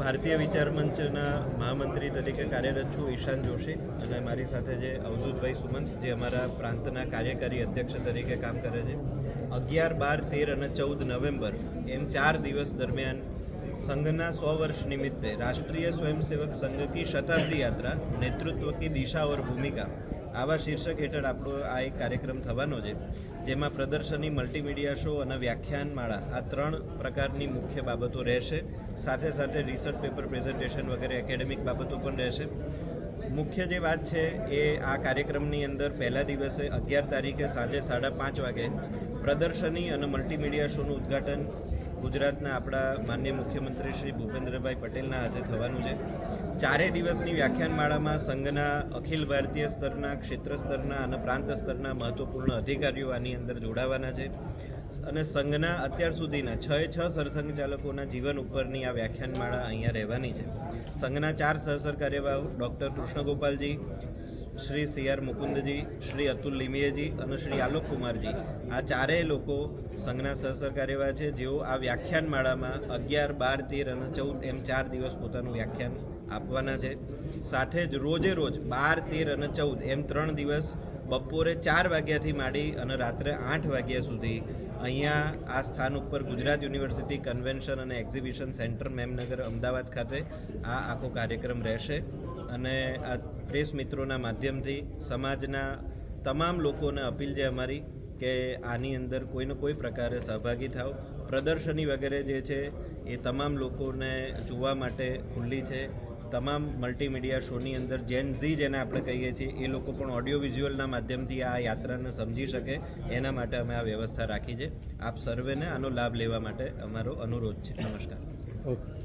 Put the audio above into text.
ભારતીય વિચાર મંચના મહામંત્રી તરીકે કાર્યરત છું, ઈશાન જોશી. અને મારી સાથે જે અવધૂતભાઈ સુમંત, જે અમારા પ્રાંતના કાર્યકારી અધ્યક્ષ તરીકે કામ કરે છે. અગિયાર બાર તેર અને ચૌદ નવેમ્બર એમ ચાર દિવસ દરમિયાન સંઘના સો વર્ષ નિમિત્તે રાષ્ટ્રીય સ્વયંસેવક સંઘ કી શતાબ્દી યાત્રા નેતૃત્વ કી દિશા ઓર ભૂમિકા આવા શીર્ષક હેઠળ આપણો આ એક કાર્યક્રમ થવાનો છે, જેમાં પ્રદર્શની મલ્ટીમીડિયા શો અને વ્યાખ્યાન માળા આ ત્રણ પ્રકારની મુખ્ય બાબતો રહેશે. સાથે સાથે રિસર્ચ પેપર પ્રેઝન્ટેશન વગેરે એકેડેમિક બાબતો પણ રહેશે. મુખ્ય જે વાત છે એ આ કાર્યક્રમની અંદર પહેલા દિવસે અગિયાર તારીખે સાંજે સાડા પાંચ વાગે પ્રદર્શની અને મલ્ટીમીડિયા શોનું ઉદ્ઘાટન ગુજરાતના આપણા માન્ય મુખ્યમંત્રી શ્રી ભૂપેન્દ્રભાઈ પટેલના હાથે થવાનું છે. ચારે દિવસની વ્યાખ્યાનમાળામાં સંઘના અખિલ ભારતીય સ્તરના, ક્ષેત્ર સ્તરના અને પ્રાંત સ્તરના મહત્વપૂર્ણ અધિકારીઓ આની અંદર જોડાવાના છે. અને સંઘના અત્યાર સુધીના છ છ સરસંઘ ચાલકોના જીવન ઉપરની આ વ્યાખ્યાનમાળા અહીંયા રહેવાની છે. સંઘના ચાર સહસર કાર્યવાહો doctor Krishnagopalji Shri C R Mukundji, Shri Atul Limayeji અને શ્રી આલોક કુમારજી. આ ચારેય લોકો સંઘના સરસરકાર એવા છે. જેઓ આ વ્યાખ્યાનમાળામાં અગિયાર, બાર, તેર અને ચૌદ એમ ચાર દિવસ પોતાનું વ્યાખ્યાન આપવાના છે. સાથે જ રોજે રોજ બાર, તેર અને ચૌદ એમ ત્રણ દિવસ બપોરે ચાર વાગ્યાથી માંડી અને રાત્રે આઠ વાગ્યા સુધી અહીંયા આ સ્થાન ઉપર ગુજરાત યુનિવર્સિટી કન્વેન્શન અને એક્ઝિબિશન સેન્ટર, મેમનગર, અમદાવાદ ખાતે આ આખો કાર્યક્રમ રહેશે. અને આ પ્રેસ મિત્રોના માધ્યમથી સમાજના તમામ લોકોને અપીલ છે અમારી કે આની અંદર કોઈને કોઈ પ્રકારે સહભાગી થાવ પ્રદર્શની વગેરે જે છે એ તમામ લોકોને જોવા માટે ખુલ્લી છે. તમામ મલ્ટીમીડિયા શોની અંદર જેન ઝી જેને આપણે કહીએ છીએ, એ લોકો પણ ઓડિયો વિઝ્યુઅલના માધ્યમથી આ યાત્રાને સમજી શકે. એના માટે અમે આ વ્યવસ્થા રાખી છે. આપ સર્વેને આનો લાભ લેવા માટે અમારો અનુરોધ છે. નમસ્કાર. ઓકે.